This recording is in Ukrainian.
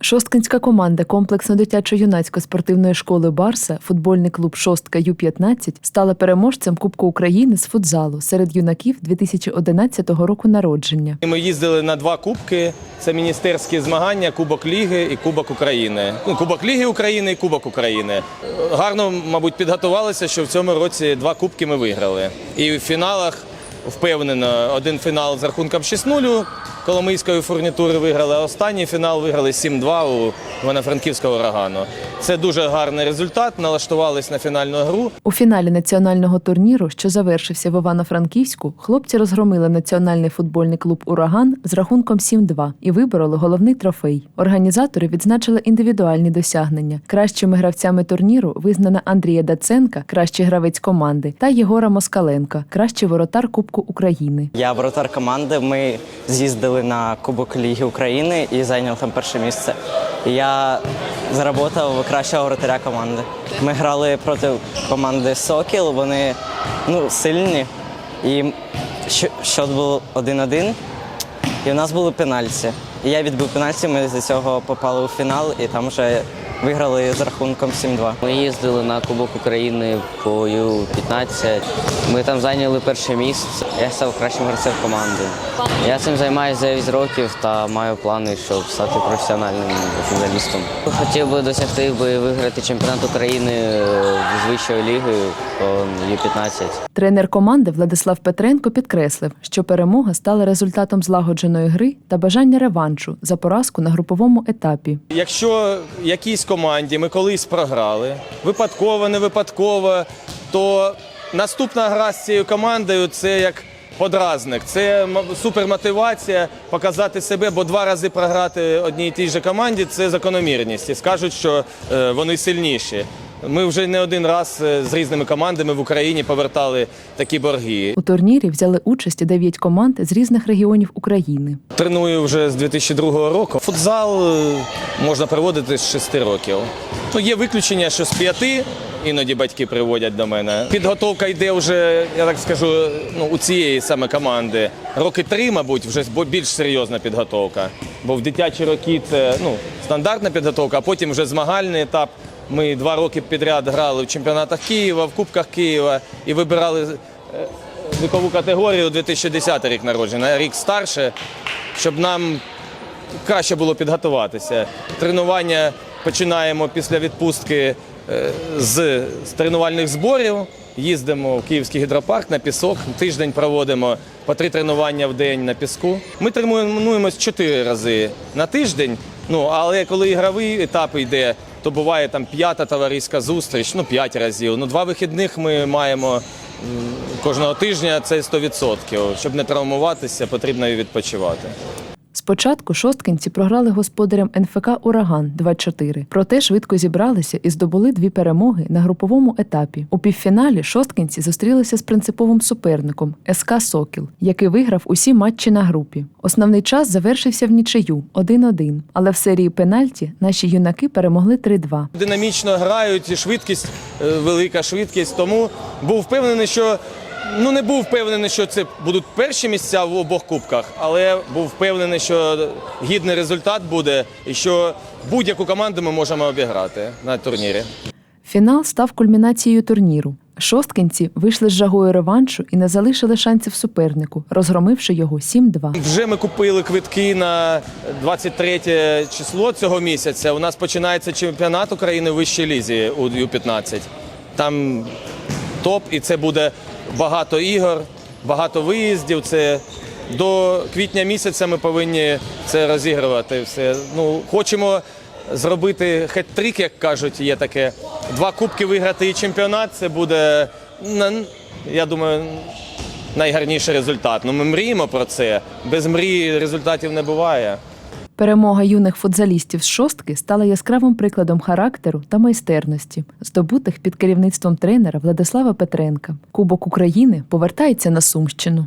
Шосткинська команда комплексно-дитячо-юнацької спортивної школи Барса, футбольний клуб Шостка Ю-15 стала переможцем Кубку України з футзалу серед юнаків 2011 року народження. Ми їздили на два кубки. Це міністерські змагання, Кубок Ліги і Кубок України. Ну, Кубок Ліги України і Кубок України. Гарно, мабуть, підготувалися, що в цьому році два кубки ми виграли. І в фіналах впевнено, один фінал з рахунком 6-0 Коломийської фурнітури виграли, а останній фінал виграли 7-2 у Івано-Франківського урагану. Це дуже гарний результат. Налаштувались на фінальну гру. У фіналі національного турніру, що завершився в Івано-Франківську, хлопці розгромили національний футбольний клуб Ураган з рахунком 7-2 і вибороли головний трофей. Організатори відзначили індивідуальні досягнення. Кращими гравцями турніру визнана Андрія Даценка, кращий гравець команди, та Єгора Москаленка, кращий воротар Кубку України. Я воротар команди. Ми з'їздили на Кубок Ліги України і зайняв там перше місце. Я заработав кращого воротаря команди. Ми грали проти команди Сокіл. Вони ну, сильні. І щ- счет був 1-1. І в нас були пенальті. І я відбив пенальті, ми з цього попали у фінал і там вже виграли з рахунком 7-2. Ми їздили на Кубок України по Ю-15. Ми там зайняли перше місце. Я став кращим гравцем команди. Я цим займаюся 9 років та маю плани, щоб стати професіональним футболістом. Хотів би досягти би виграти чемпіонат України з вищою лігою по Ю-15. Тренер команди Владислав Петренко підкреслив, що перемога стала результатом злагодженої гри та бажання реваншу за поразку на груповому етапі. Якщо якійсь команді ми колись програли, випадково, не випадково, то наступна гра з цією командою це як подразник, це супермотивація показати себе, бо два рази програти одній і тій же команді це закономірність. І скажуть, що е, вони сильніші. Ми вже не один раз е, з різними командами в Україні повертали такі борги. У турнірі взяли участь дев'ять команд з різних регіонів України. Треную вже з 2002 року. Футзал е, можна проводити з 6 років. Ну, є виключення, що з 5 іноді батьки приводять до мене. Підготовка йде вже, я так скажу, ну, у цієї саме команди. Роки три, мабуть, вже більш серйозна підготовка. Бо в дитячі роки це ну, стандартна підготовка, а потім вже змагальний етап. Ми два роки підряд грали в чемпіонатах Києва, в Кубках Києва і вибирали е, вікову категорію 2010 рік народження, рік старше, щоб нам краще було підготуватися. Тренування починаємо після відпустки е, з, з тренувальних зборів. Їздимо в Київський гідропарк на пісок. Тиждень проводимо по три тренування в день на піску. Ми тренуємось чотири рази на тиждень. Ну але коли ігровий етап йде, то буває там п'ята товариська зустріч, ну п'ять разів. Ну два вихідних ми маємо кожного тижня. Це 100%. Щоб не травмуватися, потрібно і відпочивати. Спочатку шосткинці програли господарям НФК Ураган 2-4, проте швидко зібралися і здобули дві перемоги на груповому етапі. У півфіналі шосткинці зустрілися з принциповим суперником СК Сокіл, який виграв усі матчі на групі. Основний час завершився в нічию 1-1, але в серії пенальті наші юнаки перемогли 3-2. Динамічно грають, швидкість, е, велика швидкість. Тому був впевнений, що ну не був впевнений, що це будуть перші місця в обох кубках, але був впевнений, що гідний результат буде і що будь-яку команду ми можемо обіграти на турнірі. Фінал став кульмінацією турніру. Шосткинці вийшли з жагою реваншу і не залишили шансів супернику, розгромивши його 7-2. Вже ми купили квитки на 23 число цього місяця. У нас починається чемпіонат України в вищій лізі у Ю-15. Там топ, і це буде багато ігор, багато виїздів. Це до квітня місяця ми повинні це розігрувати. Все. Ну, хочемо зробити хет-трик, як кажуть, є таке. Два кубки виграти і чемпіонат. Це буде, я думаю, найгарніший результат. Ну, ми мріємо про це. Без мрії результатів не буває. Перемога юних футзалістів з шостки стала яскравим прикладом характеру та майстерності, здобутих під керівництвом тренера Владислава Петренка. Кубок України повертається на Сумщину.